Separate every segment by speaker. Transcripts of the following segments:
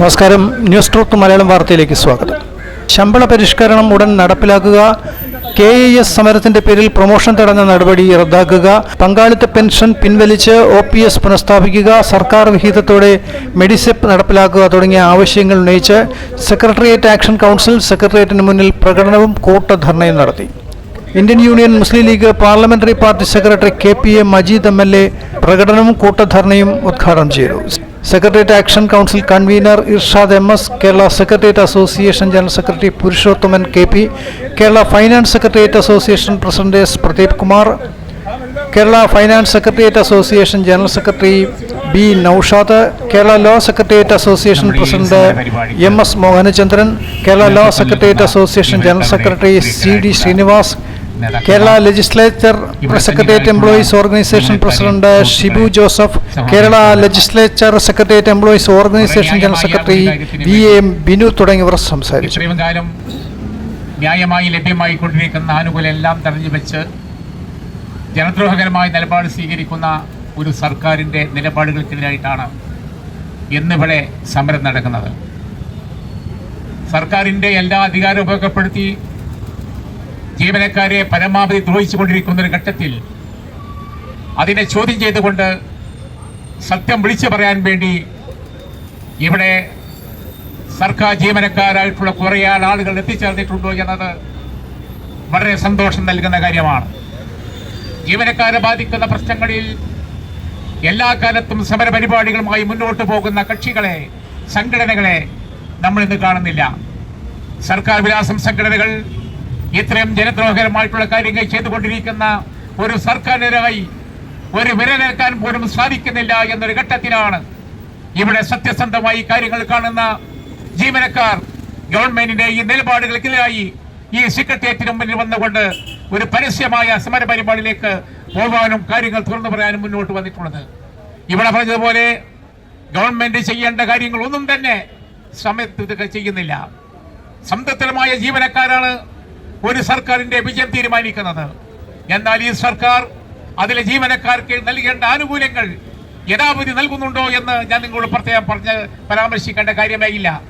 Speaker 1: നമസ്കാരം. News talk Malayalam വാർത്തയിലേക്ക് സ്വാഗതം. ശമ്പള പരിഷ്കരണം ഉടൻ നടപ്പിലാക്കുക. കെ എ എസ് സമരത്തിന്റെ പേരിൽ പ്രൊമോഷൻ തടഞ്ഞ നടപടി റദ്ദാക്കുക. പങ്കാളിത്ത പെൻഷൻ പിൻവലിച്ച് ഒ പി എസ് പുനഃസ്ഥാപിക്കുക. സർക്കാർ വിഹിതത്തോടെ മെഡിസെപ്പ് നടപ്പിലാക്കുക തുടങ്ങിയ ആവശ്യങ്ങൾ ഉന്നയിച്ച് സെക്രട്ടേറിയറ്റ് ആക്ഷൻ കൗൺസിൽ സെക്രട്ടേറിയറ്റിന് മുന്നിൽ പ്രകടനവും കൂട്ടധർണയും നടത്തി. Indian union Muslim league parliamentary party secretary K P A Majeed M L A പ്രകടനവും കൂട്ടധർണയും ഉദ്ഘാടനം ചെയ്തു. Secretariat action council convener Irshad M S Kerala secretariat association general secretary Purushothaman K P Kerala finance secretariat association president S Pradeep Kumar Kerala finance secretariat association general secretary B Noushad Kerala law secretariat association president M S Mohanachandran Kerala law secretariat association general secretary C D Srinivas Kerala legislature secretariat employees organisation president Shibu Joseph Kerala legislature secretariat employees organisation general secretary V M Binu തുടങ്ങിയവർ സംസാരിച്ചു.
Speaker 2: ന്യായമായി ലഭ്യമായി കൊണ്ടിരിക്കുന്ന ആനുകൂല്യം എല്ലാം തടഞ്ഞു വെച്ച് ജനദ്രോഹകരമായ നിലപാട് സ്വീകരിക്കുന്ന ഒരു സർക്കാരിന്റെ നിലപാടുകൾക്കെതിരായിട്ടാണ് ഇന്നിവിടെ സമരം നടക്കുന്നത്. സർക്കാരിന്റെ എല്ലാ അധികാരവും ഉപയോഗപ്പെടുത്തി ജീവനക്കാരെ പരമാവധി ദ്രോഹിച്ചുകൊണ്ടിരിക്കുന്ന ഒരു ഘട്ടത്തിൽ അതിനെ ചോദ്യം ചെയ്തുകൊണ്ട് സത്യം വിളിച്ചു പറയാൻ വേണ്ടി ഇവിടെ സർക്കാർ ജീവനക്കാരായിട്ടുള്ള കുറേ ആളുകൾ എത്തിച്ചേർന്നിട്ടുണ്ടോ എന്നത് വളരെ സന്തോഷം നൽകുന്ന കാര്യമാണ്. ജീവനക്കാരെ ബാധിക്കുന്ന പ്രശ്നങ്ങളിൽ എല്ലാ കാലത്തും സമരപരിപാടികളുമായി മുന്നോട്ട് പോകുന്ന കക്ഷികളെ സംഘടനകളെ നമ്മൾ ഇന്ന് കാണുന്നില്ല. സർക്കാർ വിലാസം സംഘടനകൾ ഇത്രയും ജനദ്രോഹകരമായിട്ടുള്ള കാര്യങ്ങൾ ചെയ്തുകൊണ്ടിരിക്കുന്ന ഒരു സർക്കാരിനായി ഒരു വിരലേക്കാൻ പോലും സാധിക്കുന്നില്ല എന്നൊരു ഘട്ടത്തിലാണ് ഇവിടെ സത്യസന്ധമായി കാര്യങ്ങൾ കാണുന്ന ജീവനക്കാർ ഗവൺമെന്റിന്റെ ഈ നിലപാടുകൾക്കെതിരായി ഈ സെക്രട്ടേറിയറ്റിന് മുന്നിൽ വന്നുകൊണ്ട് ഒരു പരസ്യമായ സമര പരിപാടിയിലേക്ക് പോകാനും കാര്യങ്ങൾ തുറന്നു പറയാനും മുന്നോട്ട് വന്നിട്ടുള്ളത്. ഇവിടെ പറഞ്ഞതുപോലെ ഗവൺമെന്റ് ചെയ്യേണ്ട കാര്യങ്ങൾ ഒന്നും തന്നെ സമയത്ത് ചെയ്യുന്നില്ല. സംതൃപ്തമായ ജീവനക്കാരാണ് ഒരു സർക്കാരിന്റെ വിജയം തീരുമാനിക്കുന്നത്. എന്നാൽ ഈ സർക്കാർ അതിലെ ജീവനക്കാർക്ക് നൽകേണ്ട ആനുകൂല്യങ്ങൾ യഥാവിധി നൽകുന്നുണ്ടോ എന്ന് ഞാൻ നിങ്ങളോട് പ്രത്യേകം പറഞ്ഞ് പരാമർശിക്കേണ്ട കാര്യമേ ഇല്ല.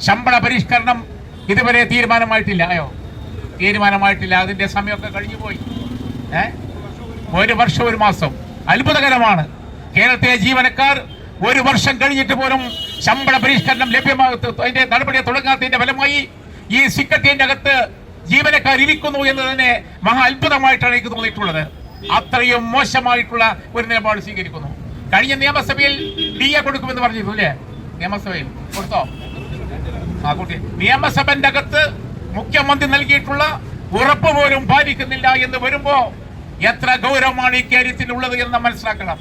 Speaker 2: ശമ്പള പരിഷ്കരണം ഇതുവരെ തീരുമാനമായിട്ടില്ല. അയോ തീരുമാനമായിട്ടില്ല. അതിന്റെ സമയമൊക്കെ കഴിഞ്ഞു പോയി. ഒരു വർഷം ഒരു മാസം. അത്ഭുതകരമാണ്. കേരളത്തിലെ ജീവനക്കാർ ഒരു വർഷം കഴിഞ്ഞിട്ട് പോലും ശമ്പള പരിഷ്കരണം ലഭ്യമാകത്ത് അതിന്റെ നടപടി തുടങ്ങാത്തതിന്റെ ഫലമായി ഈ സിക്കറ്റിന്റെ അകത്ത് ജീവനക്കാർ ഇരിക്കുന്നു എന്ന് തന്നെ മഹാ അത്ഭുതമായിട്ടാണ് എനിക്ക് തോന്നിയിട്ടുള്ളത്. അത്രയും മോശമായിട്ടുള്ള ഒരു നിലപാട് സ്വീകരിക്കുന്നു. കഴിഞ്ഞ നിയമസഭയിൽ ഡി എ കൊടുക്കുമെന്ന് പറഞ്ഞിരുന്നു അല്ലേ? നിയമസഭയിൽ. കൊടുത്തോ? ആ കുട്ടി നിയമസഭന്റെ അകത്ത് മുഖ്യമന്ത്രി നൽകിയിട്ടുള്ള ഉറപ്പ് പോലും പാലിക്കുന്നില്ല എന്ന് വരുമ്പോ എത്ര ഗൗരവമാണ് ഈ കാര്യത്തിൽ ഉള്ളത് എന്ന് മനസ്സിലാക്കണം.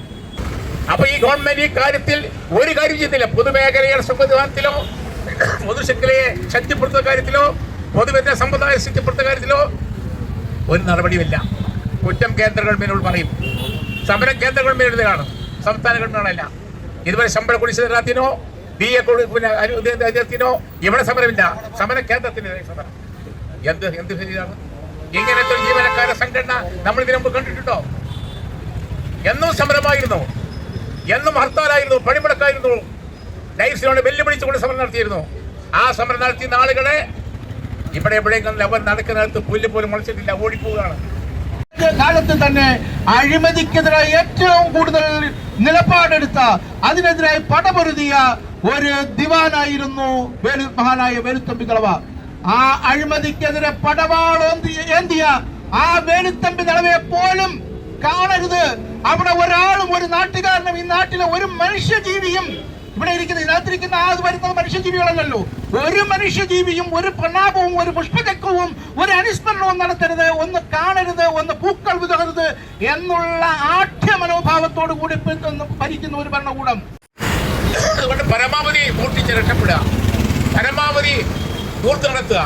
Speaker 2: അപ്പൊ ഈ ഗവൺമെന്റ് ഈ കാര്യത്തിൽ ഒരു കാര്യം ചെയ്തില്ല പൊതുമേഖലയുടെ സംവിധാനത്തിലോ പൊതുശക്തിയെ ശക്തിപ്പെടുത്തുന്ന കാര്യത്തിലോ പൊതുവിദ്യ സമ്പ്രദായ ശക്തിപ്പെടുത്തുന്ന കാര്യത്തിലോ ഒരു നടപടിയുമില്ല. കുറ്റം കേന്ദ്ര ഗവൺമെന്റിനോട് പറയും. സമരം കേന്ദ്ര കാണും. സംസ്ഥാന ഗവൺമെന്റാണല്ല ഇതുവരെ ശമ്പള കുടിശ്ശിക തരാത്തിനോ ബി എ അനുദിനത്തിനോ ഇവിടെ സമരമില്ല. സമരം കേന്ദ്രത്തിനെതിരെ സമരം. എന്ത് എന്ത് ശരിയാണ്? ഇങ്ങനത്തെ ജീവനക്കാര സംഘടന നമ്മൾ ഇതിനു മുമ്പ് കണ്ടിട്ടുണ്ടോ? എന്നും സമരമായിരുന്നു. എന്നും ഹർത്താലായിരുന്നു. പണിമുടക്കായിരുന്നു. ബെല്ല് വെല്ലുവിളിച്ചുകൊണ്ട് സമരം നടത്തിയിരുന്നു. ആ സമരം നടത്തിയ ആളുകളെ ഇവിടെ എവിടെയെങ്കിലും അവർ നടക്കുന്നിടത്ത് പുല്ല് പോലും മുളച്ചിട്ടില്ല ഓടിപ്പോവുകയാണ്.
Speaker 3: കാലത്ത് തന്നെ അഴിമതിക്കെതിരായി ഏറ്റവും കൂടുതൽ നിലപാടെടുത്ത അതിനെതിരായി പടപൊരുതിയ ഒരു ദിവാനായിരുന്നു വേലു മഹാനായ വേലുത്തമ്പി കളവ ആ അഴിമതിക്കെതിരെ പടവാളേന്തിയ ഏന്തിയ ആ വേലുത്തമ്പി കളവയെ പോലും കാണരുത്. അവിടെ ഒരാളും ഒരു നാട്ടുകാരനും ഈ നാട്ടിലെ ഒരു മനുഷ്യജീവിയും ഇവിടെ ഇരിക്കുന്ന ഇതിനകത്തിരിക്കുന്ന ആ വരുന്നത് മനുഷ്യജീവികളല്ലല്ലോ. ഒരു മനുഷ്യജീവിയും ഒരു പ്രണാപവും ഒരു പുഷ്പചക്രവും ഒരു അനുസ്മരണവും നടത്തരുത് ഒന്ന് കാണരുത് ഒന്ന് പൂക്കൾ വിതറരുത് എന്നുള്ള ആഠ്യ മനോഭാവത്തോടു കൂടി ഭരിക്കുന്ന ഒരു ഭരണകൂടം.
Speaker 2: അതുകൊണ്ട് പരമാവധി പൂർത്തിച്ച് രക്ഷപ്പെടുക. പരമാവധി പൂർത്തി നടത്തുക.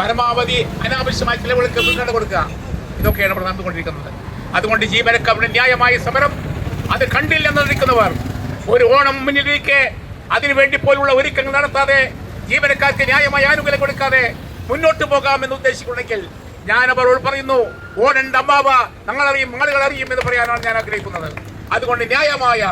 Speaker 2: പരമാവധി അനാവശ്യമായ ചിലവുകൾക്ക് മുൻഗണന കൊടുക്കുക. ഇതൊക്കെയാണ് ഇവിടെ നടന്നുകൊണ്ടിരിക്കുന്നത് അതുകൊണ്ട് ജീവനക്കാരുടെ ന്യായമായ സമരം അത് കണ്ടില്ലെന്ന് നിൽക്കുന്നവർ ഒരു ഓണം മുന്നിലിരിക്കെ അതിനുവേണ്ടി പോലുള്ള ഒരുക്കങ്ങൾ നടത്താതെ ജീവനക്കാർക്ക് ന്യായമായ ആനുകൂല്യം കൊടുക്കാതെ മുന്നോട്ട് പോകാമെന്ന് ഉദ്ദേശിക്കുന്നെങ്കിൽ ഞാൻ അവരോട് പറയുന്നു ഓടണ്ട അമ്മാവ ഞങ്ങളറിയും ആളുകൾ അറിയും എന്ന് പറയാനാണ് ഞാൻ ആഗ്രഹിക്കുന്നത്. അതുകൊണ്ട് ന്യായമായ